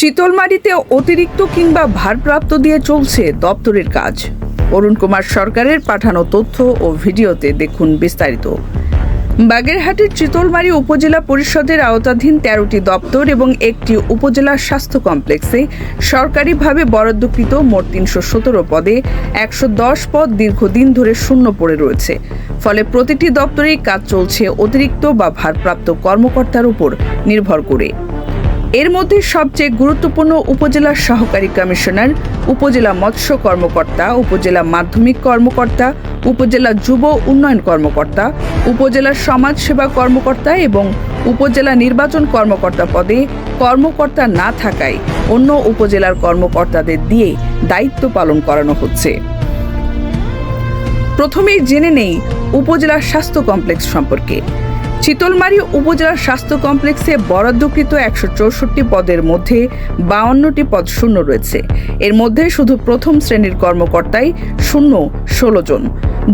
চিতলমারিতে অতিরিক্ত কিংবা ভারপ্রাপ্ত দিয়ে চলছে দপ্তরের কাজ। অরুণ কুমার সরকারের পাঠানো তথ্য ও ভিডিওতে দেখুন বিস্তারিত। বাগেরহাটের চিতলমারি উপজেলা পরিষদের আওতাধীন তেরোটি দপ্তর এবং একটি উপজেলা স্বাস্থ্য কমপ্লেক্সে সরকারিভাবে বরাদ্দকৃত মোট তিনশো সতেরো পদে একশো দশ পদ দীর্ঘদিন ধরে শূন্য পড়ে রয়েছে। ফলে প্রতিটি দপ্তরেই কাজ চলছে অতিরিক্ত বা ভারপ্রাপ্ত কর্মকর্তার উপর নির্ভর করে। এর মধ্যে সবচেয়ে গুরুত্বপূর্ণ উপজেলা সহকারী কমিশনার, উপজেলা মৎস্য কর্মকর্তা, উপজেলা মাধ্যমিক কর্মকর্তা, উপজেলা যুব উন্নয়ন কর্মকর্তা, উপজেলা সমাজ সেবা কর্মকর্তা এবং উপজেলা নির্বাচন কর্মকর্তা পদে কর্মকর্তা না থাকায় অন্য উপজেলার কর্মকর্তাদের দিয়ে দায়িত্ব পালন করানো হচ্ছে। প্রথমেই জেনে নেই উপজেলা স্বাস্থ্য কমপ্লেক্স সম্পর্কে। চিতলমারি উপজেলা স্বাস্থ্য কমপ্লেক্সে বরাদ্দকৃত একশো চৌষট্টি পদের মধ্যে বাউন্নটি পদ শূন্য রয়েছে। এর মধ্যে শুধু প্রথম শ্রেণির কর্মকর্তাই শূন্য, ষোলো জন।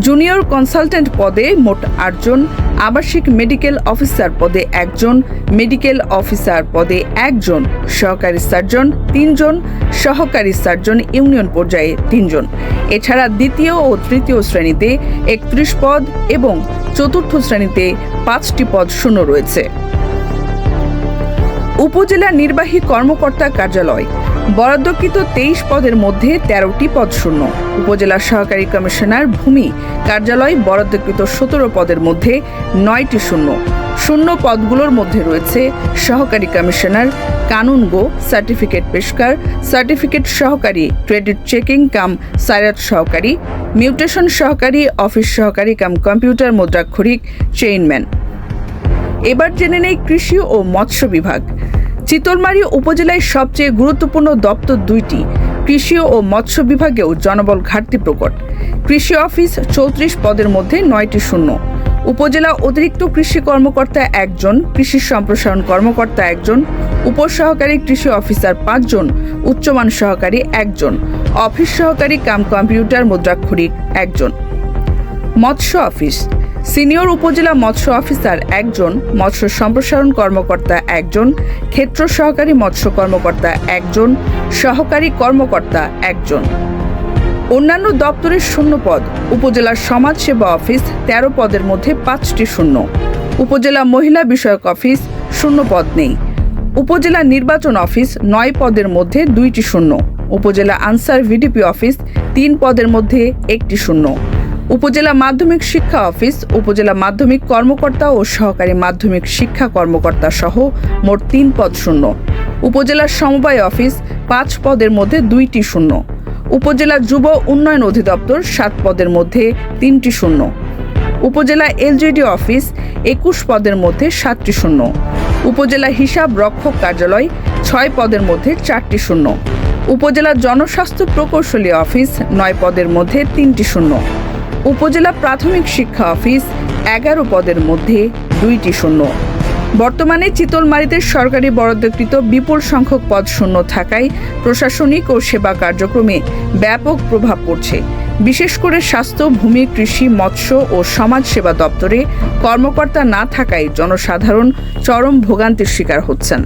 জুনিয়র কনসালটেন্ট পদে মোট আটজন আবাসিক মেডিকেল অফিসার পদে একজন মেডিকেল অফিসার পদে একজন সহকারী সার্জন তিনজন সহকারী সার্জন ইউনিয়ন পর্যায়ে তিনজন এছাড়া দ্বিতীয় ও তৃতীয় শ্রেণীতে একত্রিশ পদ এবং চতুর্থ শ্রেণীতে পাঁচটি পদ শূন্য রয়েছে। উপজেলা নির্বাহী কর্মকর্তা কার্যালয়, বরাদ্দকৃত তেইশ পদের মধ্যে তেরোটি পদ শূন্য। উপজেলা সহকারী কমিশনার ভূমি কার্যালয় বরাদ্দকৃত সতেরো পদের মধ্যে নয়টি শূন্য। শূন্য পদগুলোর মধ্যে রয়েছে সহকারী কমিশনার, কানুন গো, সার্টিফিকেট পেশকার, সার্টিফিকেট সহকারী, ক্রেডিট চেকিং কাম সায়াত সহকারী, মিউটেশন সহকারী, অফিস সহকারী কাম কম্পিউটার মুদ্রাক্ষরিক, চেইনম্যান। এবার জেনে নেই কৃষি ও মৎস্য বিভাগ। চিতলমারি উপজেলায় সবচেয়ে গুরুত্বপূর্ণ দপ্তর দুইটি, কৃষি ও মৎস্য বিভাগেও জনবল ঘাটতি প্রকট। কৃষি অফিস চৌত্রিশ পদের মধ্যে নয়টি শূন্য। উপজেলা অতিরিক্ত কৃষি কর্মকর্তা একজন, কৃষি সম্প্রসারণ কর্মকর্তা একজন, উপসহকারী কৃষি অফিসার পাঁচজন, উচ্চমান সহকারী একজন, অফিস সহকারী কাম কম্পিউটার মুদ্রাক্ষরিক একজন। মৎস্য অফিস, সিনিয়র উপজেলা মৎস্য অফিসার একজন, মৎস্য সম্প্রসারণ কর্মকর্তা একজন, ক্ষেত্র সহকারী মৎস্য কর্মকর্তা একজন, সহকারী কর্মকর্তা একজন। অন্যান্য দপ্তরের শূন্য পদ। উপজেলা সমাজ সেবা অফিস তেরো পদের মধ্যে পাঁচটি শূন্য। উপজেলা মহিলা বিষয়ক অফিস শূন্য পদ নেই। উপজেলা নির্বাচন অফিস নয় পদের মধ্যে দুইটি শূন্য। উপজেলা আনসার ভিডিপি অফিস তিন পদের মধ্যে একটি শূন্য। উপজেলা মাধ্যমিক শিক্ষা অফিস, উপজেলা মাধ্যমিক কর্মকর্তা ও সহকারী মাধ্যমিক শিক্ষা কর্মকর্তা সহ মোট তিন পদ শূন্য। উপজেলা সমবায় অফিস পাঁচ পদের মধ্যে দুইটি শূন্য। উপজেলা যুব উন্নয়ন অধিদপ্তর সাত পদের মধ্যে তিনটি শূন্য। উপজেলা এলজিডি অফিস একুশ পদের মধ্যে সাতটি শূন্য। উপজেলা হিসাব রক্ষক কার্যালয় ছয় পদের মধ্যে চারটি শূন্য। উপজেলা জনস্বাস্থ্য প্রকৌশলী অফিস নয় পদের মধ্যে তিনটি শূন্য। উপজেলা প্রাথমিক শিক্ষা অফিস এগারো পদের মধ্যে দুইটি শূন্য। বর্তমানে চিতলমারিতে সরকারি বরাদ্দকৃত বিপুল সংখ্যক পদ শূন্য থাকায় প্রশাসনিক ও সেবা কার্যক্রমে ব্যাপক প্রভাব পড়ছে। বিশেষ করে স্বাস্থ্য, ভূমি, কৃষি, মৎস্য ও সমাজ সেবা দপ্তরে কর্মকর্তা না থাকায় জনসাধারণ চরম ভোগান্তির শিকার হচ্ছেন।